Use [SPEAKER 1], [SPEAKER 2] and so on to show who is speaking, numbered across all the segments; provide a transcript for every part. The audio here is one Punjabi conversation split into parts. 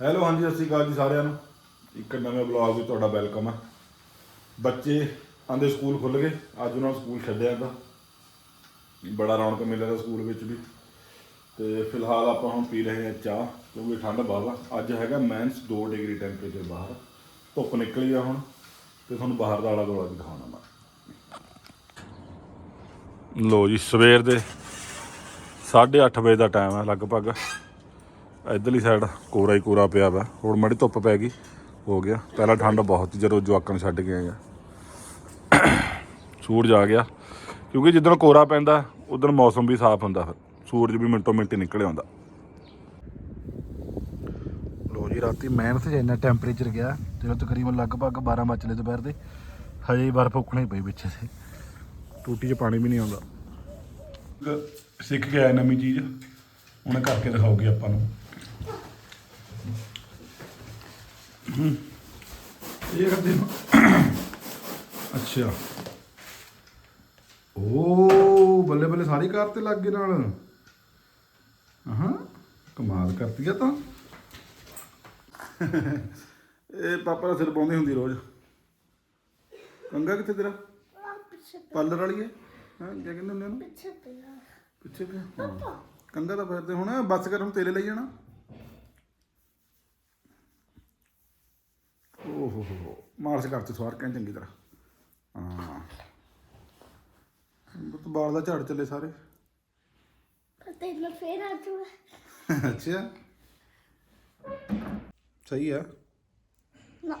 [SPEAKER 1] ਹੈਲੋ ਹਾਂਜੀ, ਸਤਿ ਸ਼੍ਰੀ ਅਕਾਲ ਜੀ ਸਾਰਿਆਂ ਨੂੰ। ਇੱਕ ਨਵੇਂ ਬਲੌਗ ਵਿੱਚ ਤੁਹਾਡਾ ਵੈਲਕਮ ਹੈ ਬੱਚੇ ਆਂਦੇ ਸਕੂਲ ਖੁੱਲ ਗਏ, ਅੱਜ ਉਹਨਾਂ ਨੂੰ ਸਕੂਲ ਛੱਡਿਆ ਤਾਂ ਬੜਾ ਰੌਣਕ ਮੇਲਾ ਦਾ ਸਕੂਲ ਵਿੱਚ ਵੀ। ਤੇ ਫਿਲਹਾਲ ਆਪਾਂ ਹੁਣ ਪੀ ਰਹੇ ਹਾਂ ਚਾਹ, ਕਿਉਂਕਿ ਠੰਡ ਬਾਵਾ ਅੱਜ ਹੈਗਾ ਮਾਈਨਸ 2 ਡਿਗਰੀ ਟੈਂਪਰੇਚਰ ਬਾਹਰ। ਧੁੱਪ ਨਿਕਲੀ ਆ ਹੁਣ, ਤੇ ਤੁਹਾਨੂੰ ਬਾਹਰ ਦਾ ਆਲਾ ਦੁਆਲਾ ਵੀ ਦਿਖਾਉਣਾ ਮੈਂ। ਲੋ ਜੀ, ਸਵੇਰ ਦੇ 8:30 ਵਜੇ ਦਾ ਟਾਈਮ ਹੈ ਲਗਭਗ। ਇਧਰਲੀ ਸਾਈਡ ਕੋਰਾ ਹੀ ਕੋਰਾ ਪਿਆ ਵਾ। ਹੁਣ ਮਾੜੀ ਧੁੱਪ ਪੈ ਗਈ, ਹੋ ਗਿਆ। ਪਹਿਲਾਂ ਠੰਡ ਬਹੁਤ ਸੀ, ਜਦੋਂ ਜਵਾਕਾਂ ਛੱਡ ਕੇ ਆਏ ਆ। ਸੂਰਜ ਆ ਗਿਆ। ਕਿਉਂਕਿ ਜਿੱਦਣ ਕੋਰਾ ਪੈਂਦਾ, ਉਦੋਂ ਮੌਸਮ ਵੀ ਸਾਫ਼ ਹੁੰਦਾ ਫਿਰ। ਸੂਰਜ ਵੀ ਮਿੰਟੋ ਮਿੰਟ ਹੀ ਨਿਕਲ ਆਉਂਦਾ।
[SPEAKER 2] ਲੋ ਜੀ, ਰਾਤੀ ਮਿਹਨਤ 'ਚ ਇੰਨਾ ਟੈਂਪਰੇਚਰ ਗਿਆ ਜਦੋਂ ਤਕਰੀਬਨ ਲਗਭਗ 12 ਵਜੇ ਦੁਪਹਿਰ ਦੇ। ਹਜੇ ਹੀ ਬਰਫ਼ ਉੱਕਣੀ ਪਈ ਪਿੱਛੇ ਤੇ।
[SPEAKER 1] ਟੂਟੀ 'ਚ ਪਾਣੀ ਵੀ ਨਹੀਂ ਆਉਂਦਾ। ਸਿੱਖ ਕੇ ਆਇਆ ਨਵੀਂ ਚੀਜ਼। ਉਹਨੇ ਕਰਕੇ ਦਿਖਾਉਗੀ ਆਪਾਂ ਨੂੰ। ਹੂੰ। ਇਹ ਕਰਦੇ ਹੋ ਅੱਛਾ। ਓ ਬੱਲੇ ਬੱਲੇ ਸਾਰੀ ਕਾਰ ਤੇ ਲੱਗ ਗਏ ਨਾਲ। ਹਾਂ ਕਮਾਲ ਕਰਤੀ ਆ ਤਾਂ। ਇਹ ਪਾਪਾ ਦਾ ਸਿਰ ਪਾਉਂਦੀ ਹੁੰਦੀ ਰੋਜ਼। ਕੰਗਾ ਕਿੱਥੇ ਤੇਰਾ? ਪਾਰਲਰ ਵਾਲੀ ਹੈ? ਹਾਂ ਕੀ ਕਹਿੰਦੇ ਹੁੰਦੇ ਉਹਨੂੰ? ਪਿੱਛੇ ਪਿਆ। ਹਾਂ। ਕੰਗਾ ਤਾਂ ਫਿਰਦੇ ਹੁਣ ਬੱਸ ਕਰ ਹੁਣ ਤੇਰੇ ਲਈ ਜਾਣਾ। ਹੋ ਹੋ ਹੋ ਮਾਰਸ ਕਰਤੇ ਸਵਾਰ ਕਹਿੰ ਚੰਗੀ ਤਰ੍ਹਾਂ। ਹਾਂ। ਬਤ ਬਾਲ ਦਾ ਝੜ ਚੱਲੇ ਸਾਰੇ।
[SPEAKER 3] ਤੈਨੂੰ ਫੇਰ ਆ ਜਾਊਗਾ
[SPEAKER 1] ਅੱਛਾ। ਸਹੀ ਆ।
[SPEAKER 3] ਨਾ।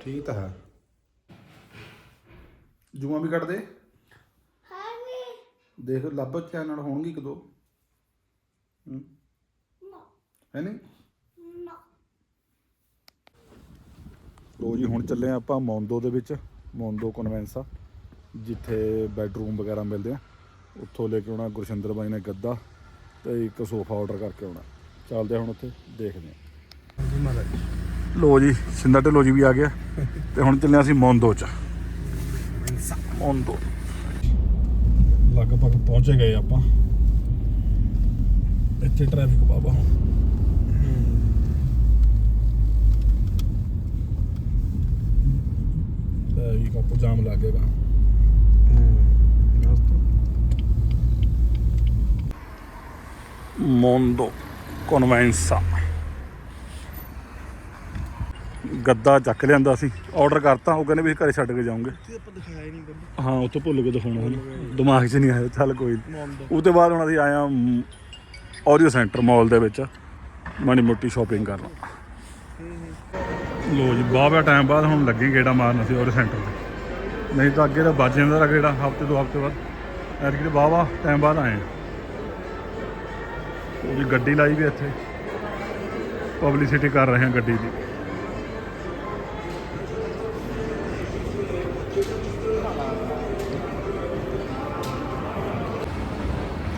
[SPEAKER 1] ਠੀਕ ਤਾਂ ਹੈ। ਜੂਆਂ ਵੀ ਕੱਢ ਦੇ
[SPEAKER 3] ਹਾਂ ਨਹੀਂ
[SPEAKER 1] ਦੇਖ ਲੱਭ ਚੈਨਲ ਹੋਣਗੇ ਇੱਕ ਦੋ। ਹੂੰ।
[SPEAKER 3] ਨਾ।
[SPEAKER 1] ਹੈ ਨਹੀਂ
[SPEAKER 3] ਨਾ
[SPEAKER 1] ਲੋ ਜੀ ਹੁਣ ਚੱਲੇ ਆਪਾਂ ਮੌਂਦੋ ਦੇ ਵਿੱਚ ਮੌਂਦੋ ਕਨਵੈਂਸਾ ਜਿੱਥੇ ਬੈੱਡਰੂਮ ਵਗੈਰਾ ਮਿਲਦੇ ਆ। ਉੱਥੋਂ ਲੈ ਕੇ ਆਉਣਾ ਗੁਰਸ਼ਿੰਦਰ ਬਾਈ ਨੇ ਗੱਦਾ ਤੇ ਇੱਕ ਸੋਫਾ ਆਰਡਰ ਕਰਕੇ ਆਉਣਾ। ਚੱਲਦੇ ਆ ਹੁਣ ਉੱਥੇ ਦੇਖਦੇ ਆ
[SPEAKER 2] ਜੀ ਮਹਾਰਾਜ।
[SPEAKER 1] ਲੋ ਜੀ ਸਿੰਦਾ ਢਿੱਲੋਂ ਜੀ ਵੀ ਆ ਗਿਆ। ਤੇ ਹੁਣ ਚੱਲੇ ਅਸੀਂ ਮੌਂਦੋ ਚ। ਮੌਂਦੋ। ਲਗਭਗ ਪਹੁੰਚੇ ਗਏ ਆਪਾਂ। ਇੱਥੇ ਟ੍ਰੈਫਿਕ ਬਾਬਾ। ਤੇ ਇਹ ਕੱਪ ਜਾਮ ਲੱਗੇਗਾ ਮੌਂਦੋ ਕਨਵੈਂਸਾ। ਗੱਦਾ ਚੱਕ ਲਿਆਂਦਾ ਸੀ ਆਰਡਰ ਕਰਤਾ ਉਹ ਕਹਿੰਦੇ ਵੀ ਘਰੇ ਛੱਡ ਕੇ ਜਾਓਗੇ
[SPEAKER 2] ਤੇ ਆਪਾਂ ਦਿਖਾਇਆ ਹੀ ਨਹੀਂ ਬੰਦੇ।
[SPEAKER 1] ਹਾਂ ਉੱਥੋਂ ਭੁੱਲ ਕੇ ਦਿਖਾਉਣਾ ਹੁਣ ਦਿਮਾਗ 'ਚ ਨਹੀਂ ਆਇਆ ਚੱਲ ਕੋਈ ਉਹ ਤੋਂ ਬਾਅਦ ਹੁਣ ਅਸੀਂ ਆਏ ਆ ਔਰੀਓ ਸੈਂਟਰ ਮਾਲ ਦੇ ਵਿੱਚ। ਮਾੜੀ ਮੋਟੀ ਸ਼ਾਪਿੰਗ ਕਰਨ। ਲੋ ਜੀ ਬਾਬਾ ਟਾਈਮ ਬਾਅਦ ਹੁਣ ਲੱਗੇ ਗੇੜਾ ਮਾਰਨ ਅਸੀਂ ਔਰੀਓ ਸੈਂਟਰ ਤੇ। ਨਹੀਂ ਤਾਂ ਅੱਗੇ ਤਾਂ ਵੱਜ ਜਾਂਦਾ ਤਾ ਗੇੜਾ ਹਫ਼ਤੇ ਦੋ ਹਫ਼ਤੇ ਬਾਅਦ। ਐਤਕੀ ਤਾਂ ਬਾਬਾ ਟਾਈਮ ਬਾਅਦ ਆਏ ਆ। ਉਹਦੀ ਗੱਡੀ ਲਾਈ ਵੀ ਇੱਥੇ। ਪਬਲਿਸਿਟੀ ਕਰ ਰਹੇ ਹਾਂ ਗੱਡੀ ਦੀ।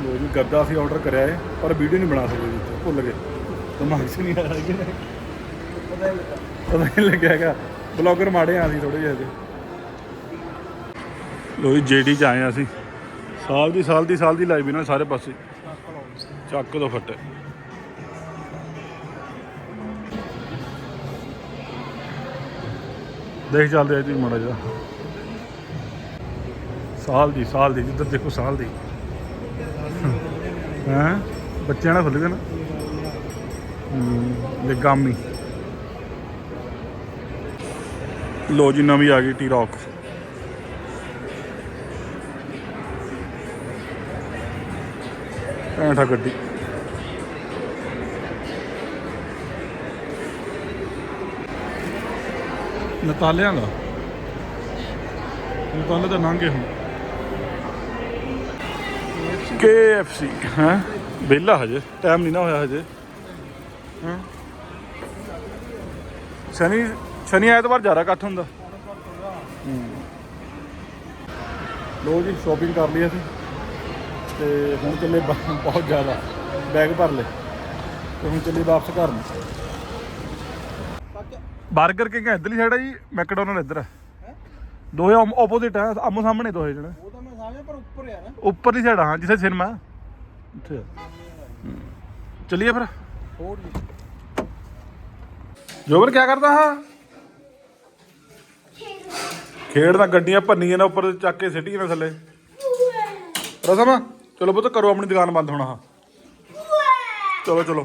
[SPEAKER 1] ਲੋ ਜੀ, ਗੱਦਾ ਅਸੀਂ ਆਰਡਰ ਕਰਿਆ ਹੈ ਪਰ ਵੀਡੀਓ ਨਹੀਂ ਬਣਾ ਸਕਦੇ ਵਿੱਚ ਭੁੱਲ ਗਏ। ਦਿਮਾਗ 'ਚ ਨਹੀਂ ਆਇਆ ਕਿ ਪਤਾ ਨਹੀਂ ਲੱਗਿਆ ਹੈਗਾ। ਬਲੌਗਰ ਮਾੜੇ ਆ ਅਸੀਂ ਥੋੜੇ ਜਿਹੇ ਹਜੇ। ਲੋ ਜੀ, ਜੇਡੀ 'ਚ ਆਏ ਆ ਅਸੀਂ। ਸਾਲ ਦੀ ਸਾਲ ਦੀ ਸਾਲ ਦੀ ਲਾਈਵ ਇਹਨਾਂ ਸਾਰੇ ਪਾਸੇ। ਚੱਕ ਦੋ ਫੱਟੇ। ਦੇਖ ਚੱਲਦੇ ਆ ਜੀ ਮਾੜਾ ਜਿਹਾ। ਸਾਲ ਦੀ ਸਾਲ ਦੀ, ਜਿੱਧਰ ਦੇਖੋ ਸਾਲ ਦੀ। ਹੈਂ? ਬੱਚਿਆਂ ਨਾਲ ਖੁੱਲ ਗਿਆ ਨਾ। ਲਗਾਮੀ ਲੋ ਜੀ, ਨਵੀਂ ਆ ਗਈ ਟੀ ਰੌਕ ਪੈਂਠਾ ਗੱਡੀ। ਨਤਾਲਿਆਂ ਦਾ। ਨਤਾਲੇ ਤਾਂ ਲੰਘੇ ਹੁਣ। KFC ਹਾਂ? ਵਿਹਲਾ ਹਜੇ ਟਾਈਮ ਨਹੀਂ ਨਾ ਹੋਇਆ ਹਜੇ। ਹਾਂ? ਸ਼ਨੀ ਸ਼ਨੀ ਐਤਵਾਰ ਜ਼ਿਆਦਾ ਇਕੱਠ ਹੁੰਦਾ। ਹੂੰ। ਲੋ ਜੀ ਸ਼ਾਪਿੰਗ ਕਰ ਲਈ ਅਸੀਂ। ਤੇ ਹੁਣ ਚੱਲੇ ਬ- ਬਹੁਤ ਜ਼ਿਆਦਾ। ਬੈਗ ਭਰ ਲਏ। ਤੇ ਹੁਣ ਚੱਲੇ ਵਾਪਸ ਘਰ ਨੂੰ। 버ਗਰ ਕਿੰਗ ਇੱਧਰਲੀ ਸਾਈਡ ਹੈ ਜੀ? ਮੈਕਡੋਨਲਡ ਇੱਧਰ ਹੈ ਦੋਹੇ ਆਪੋਜ਼ਿਟ ਹੈ ਆਮੋ ਸਾਹਮਣੇ ਦੋਹੇ ਜਣੇ।
[SPEAKER 2] ਉਹ ਤਾਂ ਮੈਂ ਸਮਝਿਆ ਪਰ ਉੱਪਰ ਆ ਨਾ
[SPEAKER 1] ਉੱਪਰਲੀ ਸਾਈਡ ਹਾਂ ਜਿੱਥੇ ਸਿਨੇਮਾ ਉੱਥੇ ਚਲਿਏ ਫਿਰ।
[SPEAKER 2] ਹੋਰ
[SPEAKER 1] ਜੋਬਰ ਕੀ ਕਰਦਾ ਹਾਂ? ਖੇਡ ਤਾਂ ਗੱਡੀਆਂ ਭੰਨੀਆਂ ਨਾ ਉੱਪਰ ਚੱਕ ਕੇ ਸਿੱਟੀਆਂ ਨਾ ਥੱਲੇ। ਰਸਮ, ਚਲੋ ਪੁੱਤ, ਕਰੋ ਆਪਣੀ ਦੁਕਾਨ ਬੰਦ ਹੋਣਾ ਹਾਂ ਚਲੋ ਚਲੋ।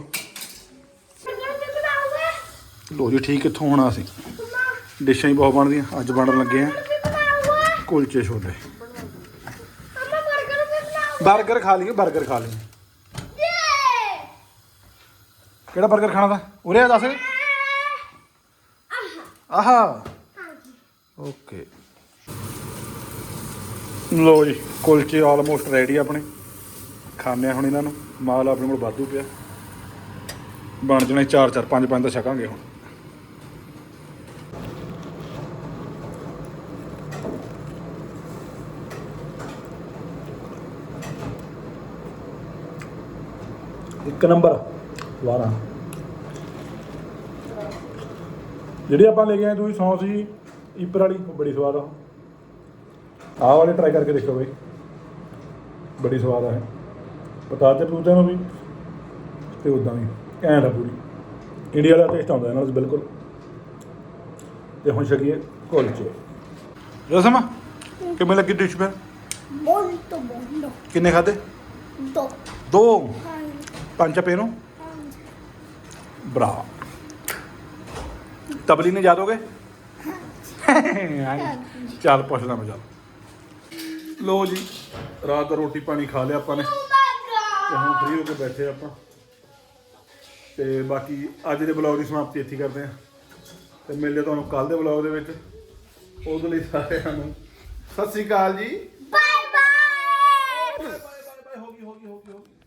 [SPEAKER 1] ਲੋ ਜੀ, ਠੀਕ ਕਿੱਥੋਂ ਹੋਣਾ ਅਸੀਂ। ਡਿਸ਼ਾਂ ਹੀ ਬਹੁਤ ਬਣਦੀਆਂ, ਅੱਜ ਬਣਨ ਲੱਗੇ ਆ। ਕੁਲਚੇ ਛੋਲੇ। ਬਰਗਰ ਖਾ ਲਈਏ, ਬਰਗਰ ਖਾ ਲਈਏ। ਕਿਹੜਾ ਬਰਗਰ ਖਾਣਾ ਦਾ ਉਰੇ ਆ ਦੱਸ। ਆਹਾ। ਓਕੇ। ਲੋ ਜੀ, ਕੁਲਚੇ ਆਲਮੋਸਟ ਰੈਡੀ ਆਪਣੇ। ਖਾਣੇ ਹੁਣ ਇਹਨਾਂ ਨੂੰ। ਮਾਲ ਆਪਣੇ ਕੋਲ ਵਾਧੂ ਪਿਆ। ਬਣ ਜਣੇ 4 4 5 5 ਤਾਂ ਛਕਾਂਗੇ ਹੁਣ। ਇੱਕ ਨੰਬਰ। ਵਾਰਾ। ਜਿਹੜੀ ਆਪਾਂ ਲੈ ਕੇ ਆਏ ਤੁਸੀਂ ਸੌਸ ਸੀ, ਈਪਰ ਵਾਲੀ, ਉਹ ਬੜੀ ਸਵਾਦ ਆ। ਆਹ ਵਾਲੇ ਟਰਾਈ ਕਰਕੇ ਦੇਖੋ ਬਈ। ਬੜੀ ਸਵਾਦ ਆ ਇਹ। ਪਤਾ ਤੇ ਪੂਤੇ ਨੂੰ ਵੀ ਤੇ ਉਦਾਂ ਵੀ। ਘੈਂਟ ਆ ਪੂਰੀ। ਇੰਡੀਆ ਦਾ ਟੇਸਟ ਆਉਂਦਾ ਇਹਨਾਂ ਨੂੰ ਬਿਲਕੁਲ। ਤੇ ਹੁਣ ਛਕੀਏ ਕੁਲਚੇ। ਰਸਮ ਕਿਵੇਂ ਲੱਗੀ ਡਿਸ਼ ਫਿਰ?
[SPEAKER 3] Molto buono.
[SPEAKER 1] ਕਿੰਨੇ ਖਾਦੇ
[SPEAKER 3] Do.
[SPEAKER 1] ਦੋ? ਪੰਜ ਚਪੇ ਨੂੰ ਬਰਾ ਤਬਲੀ ਨੇ ਯਾਦ ਹੋ ਗਏ? ਚੱਲ ਪੁੱਛਦਾ ਮੈਂ ਚੱਲ। ਲੋ ਜੀ ਰਾਤ ਦਾ ਰੋਟੀ ਪਾਣੀ ਖਾ ਲਿਆ ਆਪਾਂ ਨੇ। ਤੇ ਹੁਣ ਫ੍ਰੀ ਹੋ ਕੇ ਬੈਠੇ ਆਪਾਂ। ਤੇ ਬਾਕੀ ਅੱਜ ਦੇ ਬਲੌਗ ਦੀ ਸਮਾਪਤੀ ਇੱਥੇ ਕਰਦੇ ਹਾਂ ਤੇ ਮਿਲਦੇ ਤੁਹਾਨੂੰ ਕੱਲ ਦੇ ਬਲੌਗ ਦੇ ਵਿੱਚ। ਉਹਦੇ ਲਈ ਸਾਰਿਆਂ ਨੂੰ ਸਤਿ ਸ੍ਰੀ ਅਕਾਲ ਜੀ।